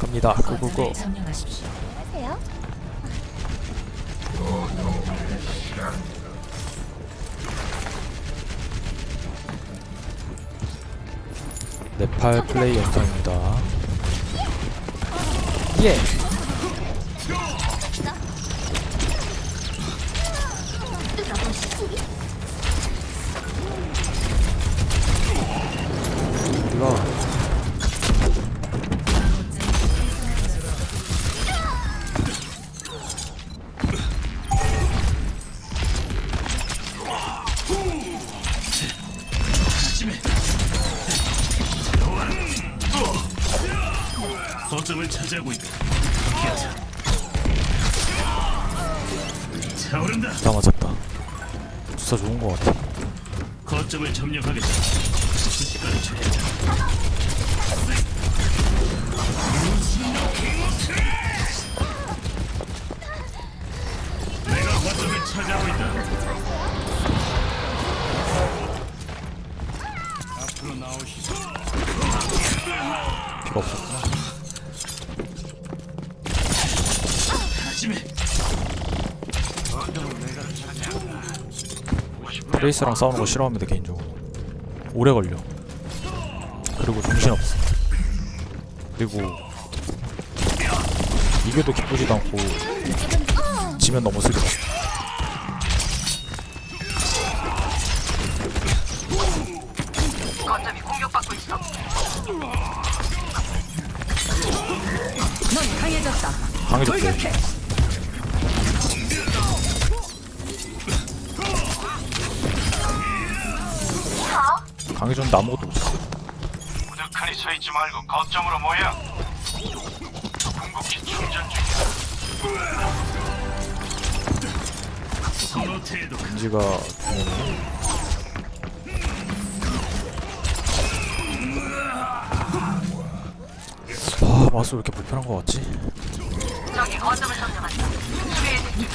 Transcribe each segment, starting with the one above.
갑니다. 고고고. 네팔 플레이 영상입니다. 예. 거점을 차지하고 있다. 차오른다. 다 맞았다. 주사 좋은 거 같아. 거점을 점령하겠다. 순식간에 처리하자. 내가 거점을 차지하고 있다. 필요 없었 트레이스랑 싸우는 거 싫어합니다 개인적으로. 오래 걸려. 그리고 정신 없어. 그리고 이겨도 기쁘지도 않고 지면 너무 슬퍼. 넌 강해졌다. 강해졌대. 강해졌는데 아무것도 못했어. 우두커니 서 있지 말고 거점으로 모여. 궁극기 충전 중이야. 인지가 중요해. 아 마우스 왜 이렇게 불편한 거 같지?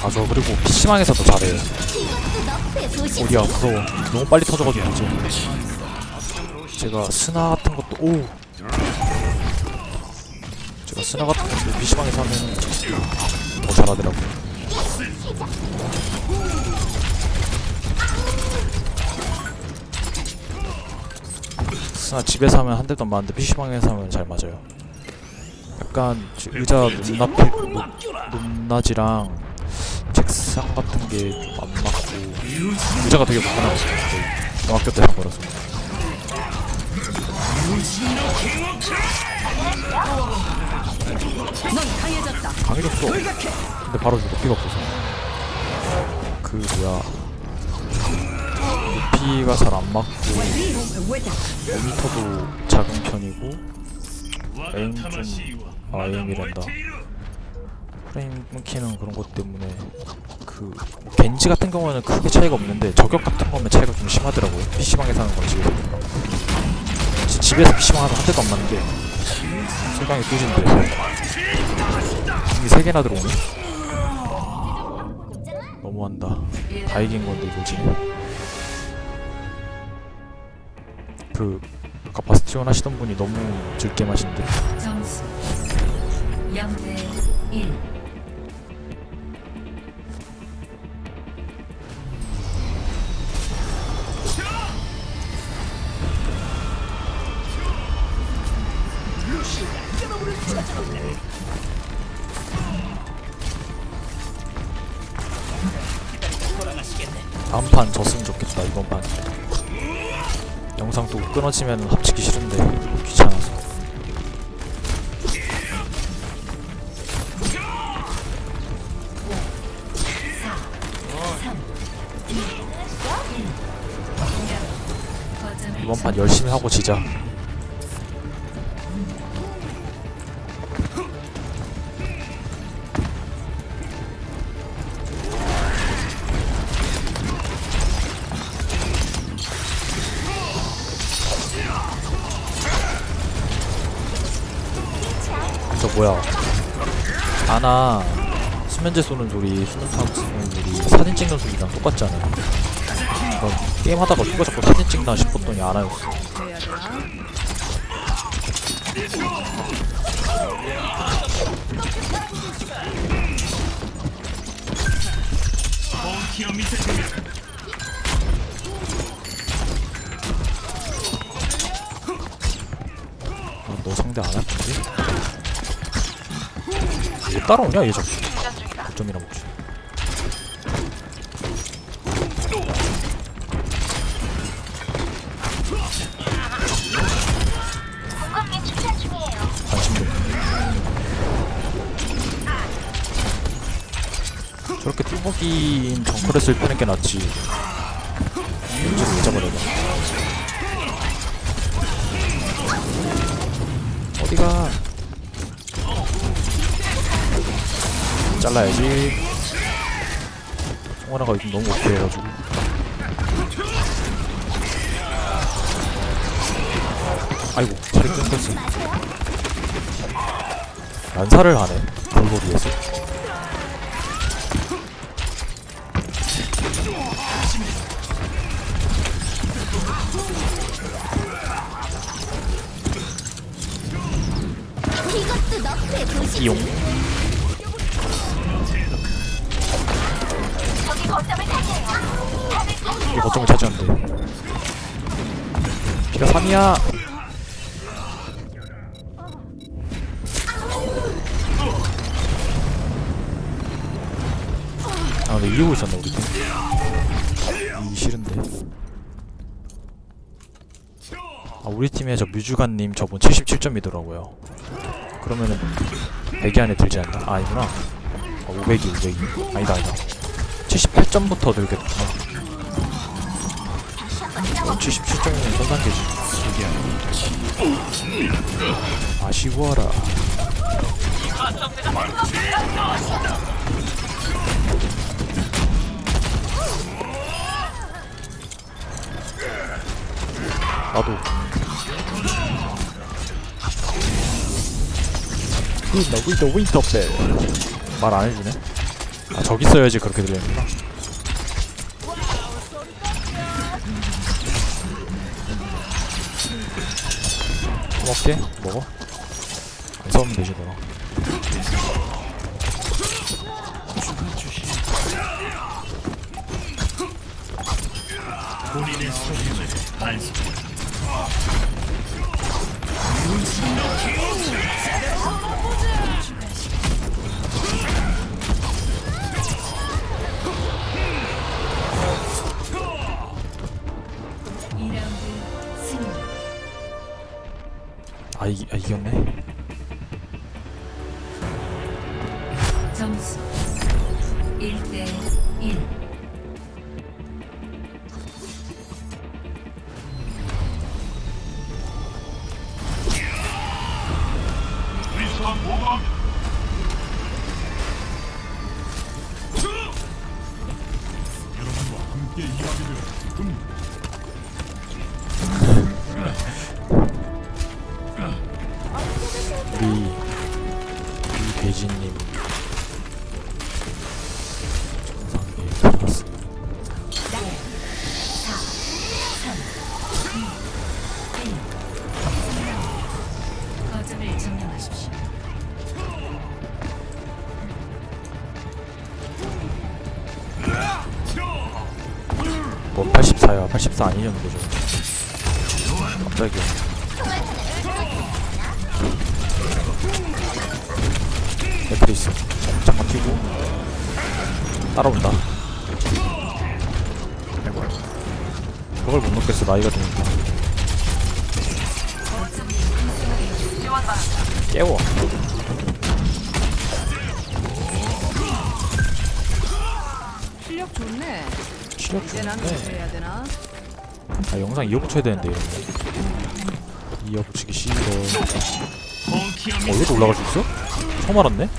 아 저 그리고 PC방에서도 잘해. 어디야 무서워 너무 빨리 터져가지고 이제 제가 스나 같은 것도 오! 제가 스나 같은 것도 PC방에서 하면 더 잘하더라고요. 스나 집에서 하면 한 대도 안 맞는데 PC방에서 하면 잘 맞아요. 약간 지- 의자 눈앞에 높- 높낮이랑 책상 같은 게좀안 맞고 의자가 되게 불편하고 중학교 때산 거라서 넌 강해졌다. 강해졌어. 근데 바로 높이가 없어서. 그 뭐야. 높이가 잘 안 맞고 모니터도 작은 편이고 에임 좀 아, 에임이란다. 프레임 끊기는 그런 것 때문에 그 겐지 같은 경우는 크게 차이가 없는데 저격 같은 거면 차이가 좀 심하더라고요. PC방에서 하는 거지 지- 집에서 PC방 하면 한 대도 안 맞는데 실강이 뚜진데 이게 세 개나 들어오네? 너무한다. 다 이긴 건데 이거지 그 아까 바스티온 하시던 분이 너무 즐게 마신데 점수. 0대 1. 다음 판 졌으면 좋겠다 이번 판. 영상 또 끊어지면 합치기 싫은데 귀찮아서. 이번 판 열심히 하고 지자 저 뭐야? 아나 수면제 쏘는 소리 수면탄 쏘는 소리 사진 찍는 소리랑 똑같지 이거 게임하다가 누가 자꾸 사진 찍나 싶었더니 아나였어. 아, 너 상대 안할 텐데? 왜 따라오냐 얘 자꾸? 점이나 먹지. 관심도. 저렇게 뚜벅이인 정크렛을 빼는 게 낫지. 잡아내봐. 어디가 잘라야지. 송하나가 요즘 너무 오케해가지고. 아이고 자리 끊겼어. 난사를 하네 골고리에서. 이용 이 거점을 차지한대 피가 3이야. 아 근데 이기고 있었네 우리 팀? 이기 싫은데. 아 우리 팀에 저 뮤주관님 저분 77점이더라고요. 그러면은 100이 안에 들지 않나? 아 아니구나. 아, 500이 500이. 아니다 아니다 78점부터 들겠구나. 77점이면 선단계지 아쉬워라. 나도. 윈더 윈더 윈터벨 말 안 해주네 아 저기 써야지 그렇게 들리는구나 먹게? 먹어? 안 싸우면 되지 너랑 이 아, 이기, 아 이겼네 점수 1대 1. 뭐 84야 84 아니냐는 거죠. 갑자기 맥크리 있어. 잠깐 튀고. 따라온다. 아이고 그걸 못 먹겠어 나이가 드니까. 깨워. 실력 좋네. 실력 좋은데. 어떻게 해야 되나? 아 영상 이어붙여야 되는데. 이런 거 이어붙이기 싫어. 어 이것도 올라갈 수 있어? 처음 알았네?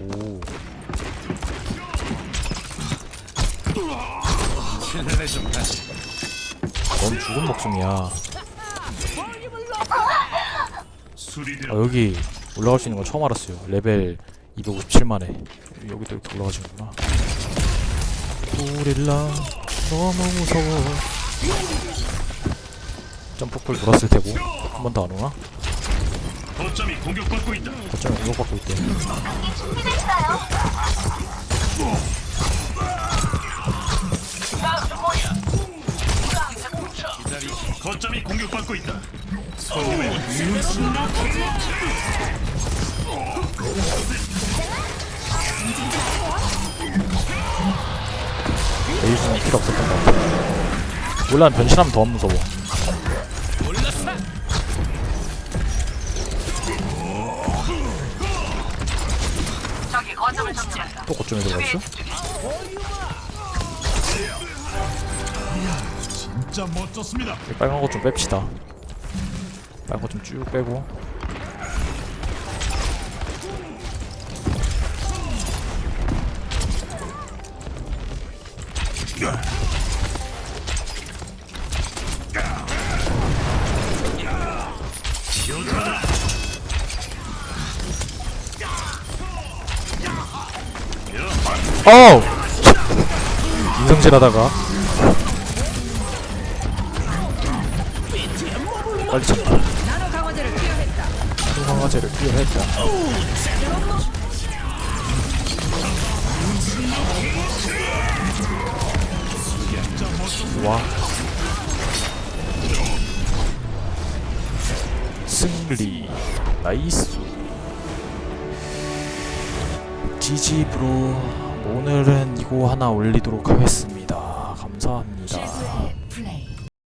오. 넌 죽은 목숨이야. 아 여기 올라갈 수 있는 건 처음 알았어요. 레벨 257만에. 여기도 이렇게 올라가시는구나 고릴라 너무 무서워 점프풀 돌았을 테고 한 번 더 안 오나? 거점이 공격받고 있다. 거점에 공격받고 있대 거점이 공격받고 있다. 레이즈는 필요 없었던 것 같아 몰라 변신하면 더 무서워. 또 거점에 들어갔어? 진짜 멋졌습니다. 빨간 거좀 뺍시다. 빨간 거좀쭉 빼고 어우! 인성질 하다가 빨리 투여했다. 소강화제를 투여했다 와. 승리. 나이스. 지지 브로 오늘은 이거 하나 올리도록 하겠습니다